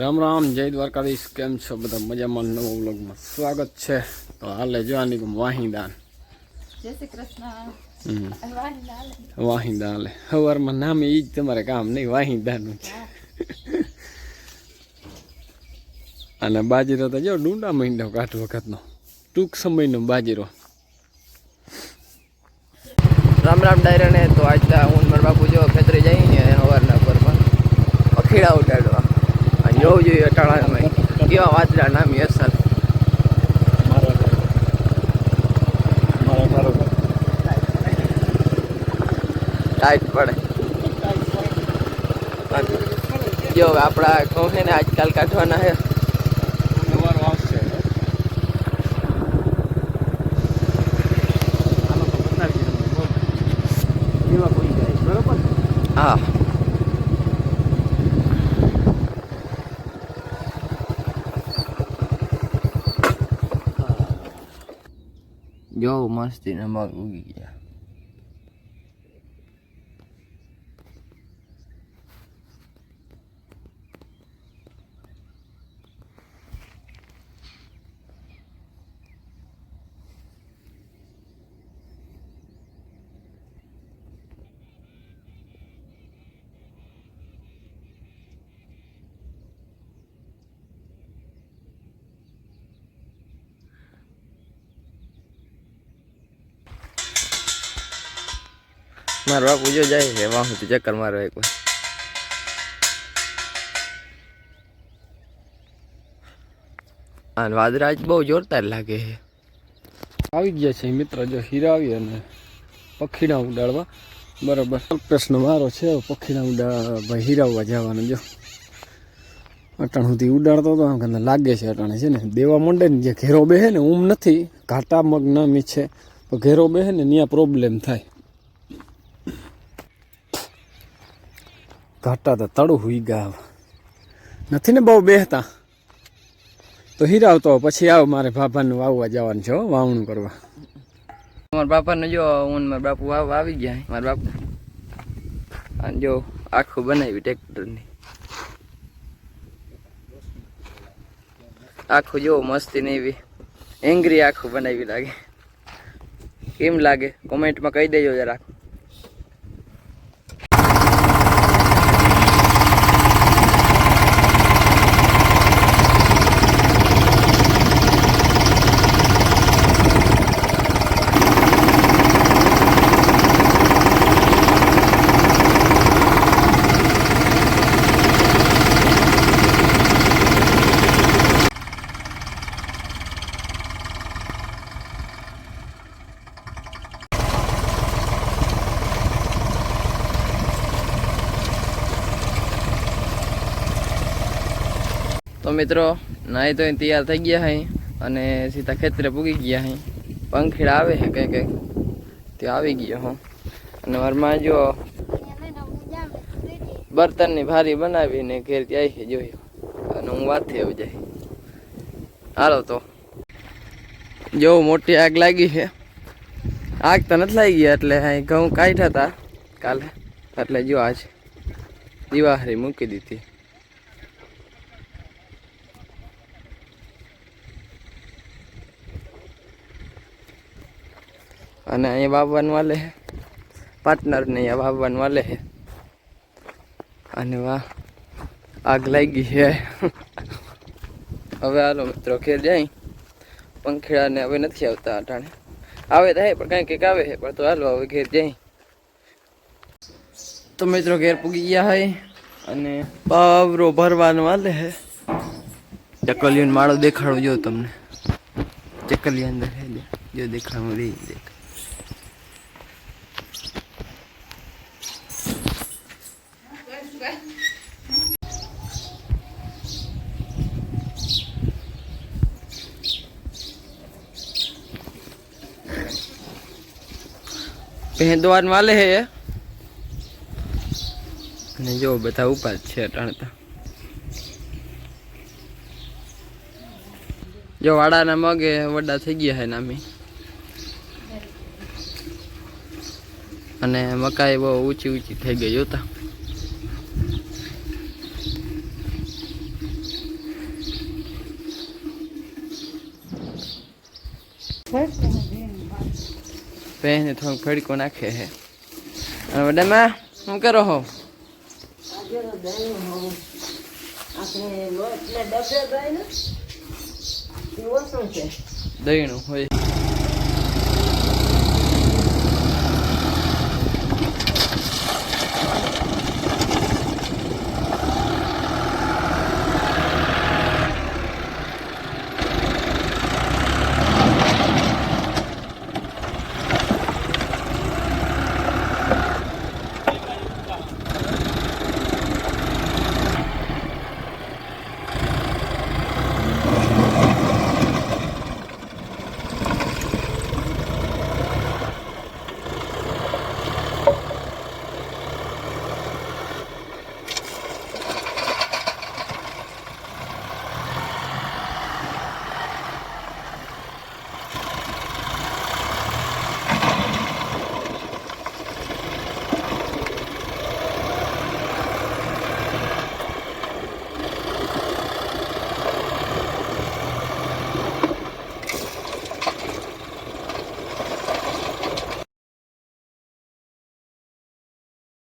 રામ રામ જય દ્વારકાધીશ. કેમ છો બધા? મજામાં નવો વ્લોગમાં સ્વાગત છે. તો હાલે જોવાની વાહિદાન. વાહિદા હાલે સવારમાં નામે એ જ તમારે કામ નહીં વાહિદાનું છે અને બાજીરો તો જો ડુંડા મહિનો કાઢ વખતનો. ટૂંક સમયનો બાજીરો. રામ રામ ડાયરાને. તો આજ હું મારા બાપુ જો ખેતરે જઈને એનો વારના પરમાં અખીડા ઉડાડો. જોવું જોઈએ અટાણામાં કેવા વાદળા નામી અસર ટાઈટ પડે. જો આપણા કહું છે ને આજકાલ કાઢવાના છે. જો મસ્તી ને મગ ઉગી ગયા મારા બાપુ જો જાય છે હું ચક્કર મારો એક વાર અને વાદળા બહુ જોરદાર લાગે છે. આવી ગયા છે મિત્ર, જો હીરા આવી અને પખીડા ઉડાડવા. બરાબર. પ્રશ્ન મારો છે પખીડા ઉડા ભાઈ હીરાવવા જવાનું, જો. અટાણ સુધી ઉડાડતો તો આમ કને લાગે છે અટાણે, છે ને? દેવા માંડે ને જે ઘેરો બેહે ને, ઊમ નથી. ઘાટા મગ ના મીછે. તો ઘેરો બેહે ને ત્યાં પ્રોબ્લેમ થાય. ઘાટા તો તળું હુઈ ગયા નથી ને બહુ બેહતા? તો હીરાવતો પછી આવ મારે બાપાનું વાવવા જવાનું છે વાવણું કરવા. મારા બાપાને જો, હું મારા બાપુ વાવ આવી ગયા મારા બાપુ. અને જો આખું બનાવ્યું ટ્રેક્ટરની. આખું જો મસ્તી ને એવી, એંગ્રી આખું બનાવી લાગે. કેમ લાગે? કોમેન્ટમાં કહી દેજો જરા તો મિત્રો, નાહી તો તૈયાર થઈ ગયા હે અને સીધા ખેતરે પૂગી ગયા હે. પંખીડ આવે છે કંઈ કંઈક તે આવી ગયો હું. અને મારમાં જો બર્તનની ભારી બનાવીને ઘેર આવી છે જોયો. અને હું વાથી આવી જાય. હાલો તો. જો મોટી આગ લાગી છે. આગ તો નથી લાગી ગયા એટલે અહીં ઘઉં કાઢ્યા હતા કાલે. એટલે જો આજ દિવાહરી મૂકી દીધી. અને અહીંયા વાવવાનું વાલે પાર્ટનરને અહીંયા વાવવાનું વાલે છે. અને વાહ, આગ લાગી છે. હવે હાલો મિત્રો, ઘેર જાય. પંખેડાને હવે નથી આવતા અટાણે. આવે તો હે, પણ કંઈક કંઈક આવે છે. પણ તો હાલો હવે ઘેર જાય. તો મિત્રો, ઘેર પૂગી ગયા હોય અને પાવરો ભરવાનું વાલે છે. ચકલીઓનો માળો દેખાડો જો તમને. ચકલી અંદર હે. જો દેખાડો રહી દેખ પહેદવાન વાલે હે અને જો બધા ઉપાસ છે અટાણતા જો વાડાના મગે વડા થઈ ગયા હે નામી. અને મકાઈ બહુ ઊંચી ઊંચી થઈ ગઈ જોતા પહેને થોડુંક ફડકો નાખે હે. અને વડામાં શું કરો હો? દહીણું હોય.